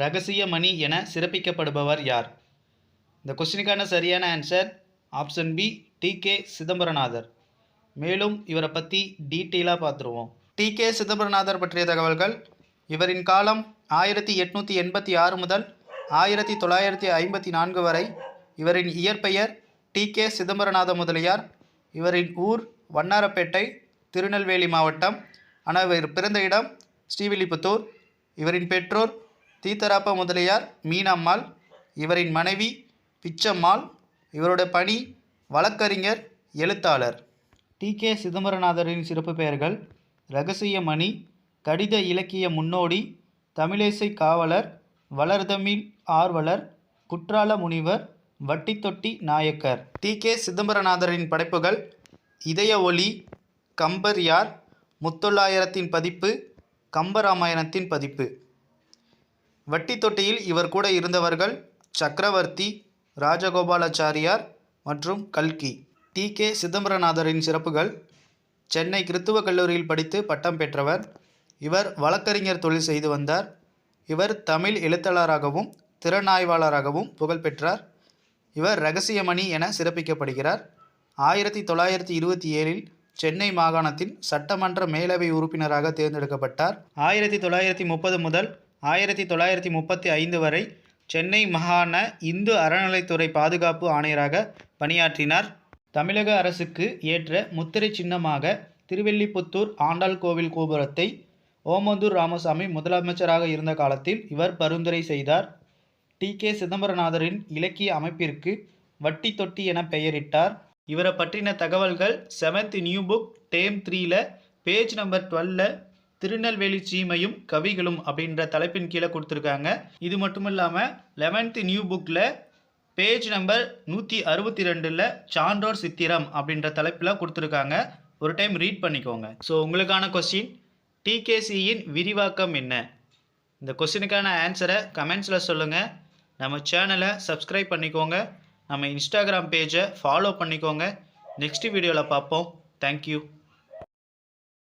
ரகசிய மணி என சிறப்பிக்கப்படுபவர் யார்? இந்த கொஸ்டினுக்கான சரியான answer option B T K Chidambaranathar. மேலும் இவரை பற்றி டீட்டெயிலாக பார்த்துருவோம் டி கே சிதம்பரநாதர் பற்றிய தகவல்கள் இவரின் காலம் ஆயிரத்தி எட்நூற்றி எண்பத்தி ஆறு முதல் ஆயிரத்தி தொள்ளாயிரத்தி ஐம்பத்தி நான்கு வரை இவரின் இயற்பெயர் டி கே சிதம்பரநாத முதலியார். இவரின் ஊர் வண்ணாரப்பேட்டை திருநெல்வேலி மாவட்டம் ஆனால் இவர் பிறந்த இடம் ஸ்ரீவில்லிபுத்தூர். இவரின் பெற்றோர் தீத்தராப்ப முதலியார் மீனம்மாள் இவரின் மனைவி பிச்சம்மாள் இவருடைய பணி வழக்கறிஞர் எழுத்தாளர். டி. கே. சிதம்பரநாதரின் சிறப்பு பெயர்கள் இரகசிய மணி கடித இலக்கிய முன்னோடி தமிழிசை காவலர் வளர்தமிழ் ஆர்வலர் குற்றால முனிவர் வட்டித்தொட்டி நாயக்கர். டி. கே. சிதம்பரநாதரின் படைப்புகள் இதய ஒளி கம்பர் யார் முத்தொள்ளாயிரத்தின் பதிப்பு கம்பராமாயணத்தின் பதிப்பு. வட்டி தொட்டியில் இவர் கூட இருந்தவர்கள் சக்கரவர்த்தி ராஜகோபாலாச்சாரியார் மற்றும் கல்கி. டி. கே. சிதம்பரநாதரின் சிறப்புகள் சென்னை கிறித்துவ கல்லூரியில் படித்து பட்டம் பெற்றவர் இவர் வழக்கறிஞர் தொழில் செய்து வந்தார் இவர் தமிழ் எழுத்தாளராகவும் திறனாய்வாளராகவும் புகழ்பெற்றார் இவர் ரகசியமணி என சிறப்பிக்கப்படுகிறார். ஆயிரத்தி தொள்ளாயிரத்தி இருபத்தி ஏழில் சென்னை மாகாணத்தின் சட்டமன்ற மேலவை உறுப்பினராக தேர்ந்தெடுக்கப்பட்டார். ஆயிரத்தி தொள்ளாயிரத்தி முப்பது முதல் ஆயிரத்தி தொள்ளாயிரத்தி முப்பத்தி ஐந்து வரை சென்னை மாகாண இந்து அறநிலைத்துறை பாதுகாப்பு ஆணையராக பணியாற்றினார். தமிழக அரசுக்கு ஏற்ற முத்திரை சின்னமாக திருவெல்லிபுத்தூர் ஆண்டாள் கோவில் கோபுரத்தை ஓமந்தூர் ராமசாமி முதலமைச்சராக இருந்த காலத்தில் இவர் பரிந்துரை செய்தார். டி. கே. சிதம்பரநாதரின் இலக்கிய அமைப்பிற்கு வட்டி தொட்டி என பெயரிட்டார். இவரை பற்றின தகவல்கள் செவன்த் நியூ புக் டேம் த்ரீல பேஜ் நம்பர் டுவெல்ல திருநெல்வேலி சீமையும் கவிகளும் அப்படின்ற தலைப்பின் கீழே கொடுத்துருக்காங்க. இது மட்டும் இல்லாமல் லெவன்த்து நியூ புக்கில் பேஜ் நம்பர் நூற்றி அறுபத்தி ரெண்டில் சான்றோர் சித்திரம் அப்படின்ற தலைப்பில் கொடுத்துருக்காங்க. ஒரு டைம் ரீட் பண்ணிக்கோங்க. ஸோ உங்களுக்கான கொஸ்டின் டிகேசியின் விரிவாக்கம் என்ன? இந்த கொஸ்டினுக்கான ஆன்சரை கமெண்ட்ஸில் சொல்லுங்கள் நம்ம சேனலை சப்ஸ்கிரைப் பண்ணிக்கோங்க. நம்ம இன்ஸ்டாகிராம் பேஜை ஃபாலோ பண்ணிக்கோங்க. நெக்ஸ்ட் வீடியோவில் பார்ப்போம். தேங்க்யூ